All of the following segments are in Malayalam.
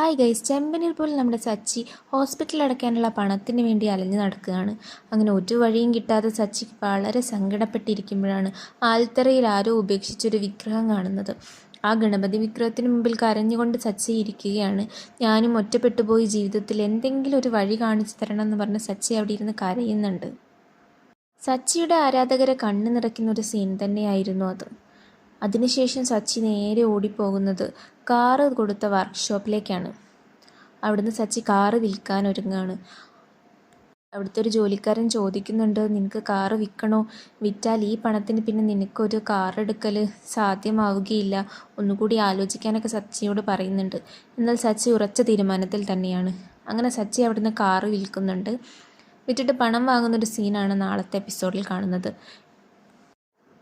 ഹായ് ഗൈസ് ചെമ്പനീർ പോലെ നമ്മുടെ സച്ചി ഹോസ്പിറ്റലിൽ അടയ്ക്കാനുള്ള പണത്തിന് വേണ്ടി അലഞ്ഞു നടക്കുകയാണ്. അങ്ങനെ ഒരു വഴിയും കിട്ടാതെ സച്ചി വളരെ സങ്കടപ്പെട്ടിരിക്കുമ്പോഴാണ് ആൽത്തറയിൽ ആരോ ഉപേക്ഷിച്ചൊരു വിഗ്രഹം കാണുന്നത്. ആ ഗണപതി വിഗ്രഹത്തിന് മുമ്പിൽ കരഞ്ഞുകൊണ്ട് സച്ചി ഇരിക്കുകയാണ്. ഞാനും ഒറ്റപ്പെട്ടു പോയി ജീവിതത്തിൽ എന്തെങ്കിലും ഒരു വഴി കാണിച്ചു തരണം എന്ന് പറഞ്ഞ് സച്ചി അവിടെ ഇരുന്ന് കരയുന്നുണ്ട്. സച്ചിയുടെ ആരാധകരെ കണ്ണു നിറയ്ക്കുന്ന ഒരു സീൻ തന്നെയായിരുന്നു അത്. അതിനുശേഷം സച്ചി നേരെ ഓടിപ്പോകുന്നത് കാറ് കൊടുത്ത വർക്ക്ഷോപ്പിലേക്കാണ് അവിടുന്ന് സച്ചി കാറ് വിൽക്കാൻ ഒരുങ്ങാണ്. അവിടുത്തെ ഒരു ജോലിക്കാരൻ ചോദിക്കുന്നുണ്ട് നിനക്ക് കാറ് വിൽക്കണോ? വിറ്റാൽ ഈ പണത്തിന് പിന്നെ നിനക്കൊരു കാർ എടുക്കൽ സാധ്യമാവുകയില്ല. ഒന്നുകൂടി ആലോചിക്കാനൊക്കെ സച്ചിയോട് പറയുന്നുണ്ട്. എന്നാൽ സച്ചി ഉറച്ച തീരുമാനത്തിൽ തന്നെയാണ്. അങ്ങനെ സച്ചി അവിടുന്ന് കാറ് വിൽക്കുന്നുണ്ട്. വിറ്റിട്ട് പണം വാങ്ങുന്നൊരു സീനാണ് നാളത്തെ എപ്പിസോഡിൽ കാണുന്നത്.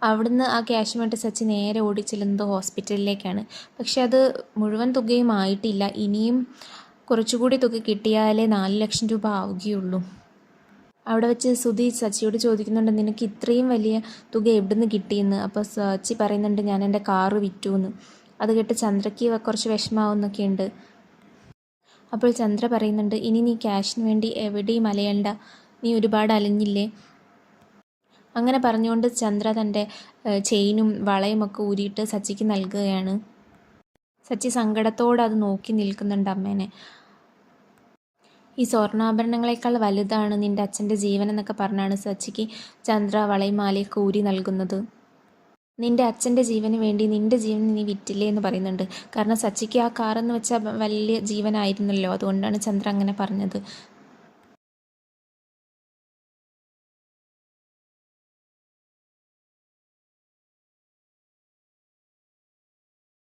അവിടുന്ന് ആ ക്യാഷുമായിട്ട് സച്ചി നേരെ ഓടി ചെല്ലുന്നത് ഹോസ്പിറ്റലിലേക്കാണ് പക്ഷെ അത് മുഴുവൻ തുകയും ആയിട്ടില്ല. ഇനിയും കുറച്ചുകൂടി തുക കിട്ടിയാലേ നാല് ലക്ഷം രൂപ ആവുകയുള്ളൂ. അവിടെ വെച്ച് സുധി സച്ചിയോട് ചോദിക്കുന്നുണ്ട് നിനക്ക് ഇത്രയും വലിയ തുക എവിടുന്ന് കിട്ടിയെന്ന്? അപ്പോൾ സച്ചി പറയുന്നുണ്ട് ഞാൻ എന്റെ കാറ് വിറ്റു എന്ന് അത് കേട്ട് ചന്ദ്രയ്ക്ക് കുറച്ച് വിഷമാവുന്നൊക്കെ ഉണ്ട് അപ്പോൾ ചന്ദ്ര പറയുന്നുണ്ട് ഇനി നീ ക്യാഷിന് വേണ്ടി എവിടെയും അലയണ്ട. നീ ഒരുപാട് അലഞ്ഞില്ലേ? അങ്ങനെ പറഞ്ഞുകൊണ്ട് ചന്ദ്ര തന്റെ ചെയിനും വളയും ഒക്കെ ഊരിയിട്ട് സച്ചിക്ക് നൽകുകയാണ്. സച്ചി സങ്കടത്തോടെ അത് നോക്കി നിൽക്കുന്നുണ്ട് അമ്മേനെ. ഈ സ്വർണാഭരണങ്ങളെക്കാൾ വലുതാണ് നിന്റെ അച്ഛന്റെ ജീവൻ എന്നൊക്കെ പറഞ്ഞാണ് സച്ചിക്ക് ചന്ദ്ര വളയും മാലയൊക്കെ ഊരി നൽകുന്നത്. നിന്റെ അച്ഛന്റെ ജീവന് വേണ്ടി നിന്റെ ജീവൻ നീ വിറ്റില്ലേ എന്ന് പറയുന്നുണ്ട്. കാരണം സച്ചിക്ക് ആ കാറെന്ന് വെച്ചാൽ വലിയ ജീവനായിരുന്നല്ലോ. അതുകൊണ്ടാണ് ചന്ദ്ര അങ്ങനെ പറഞ്ഞത്.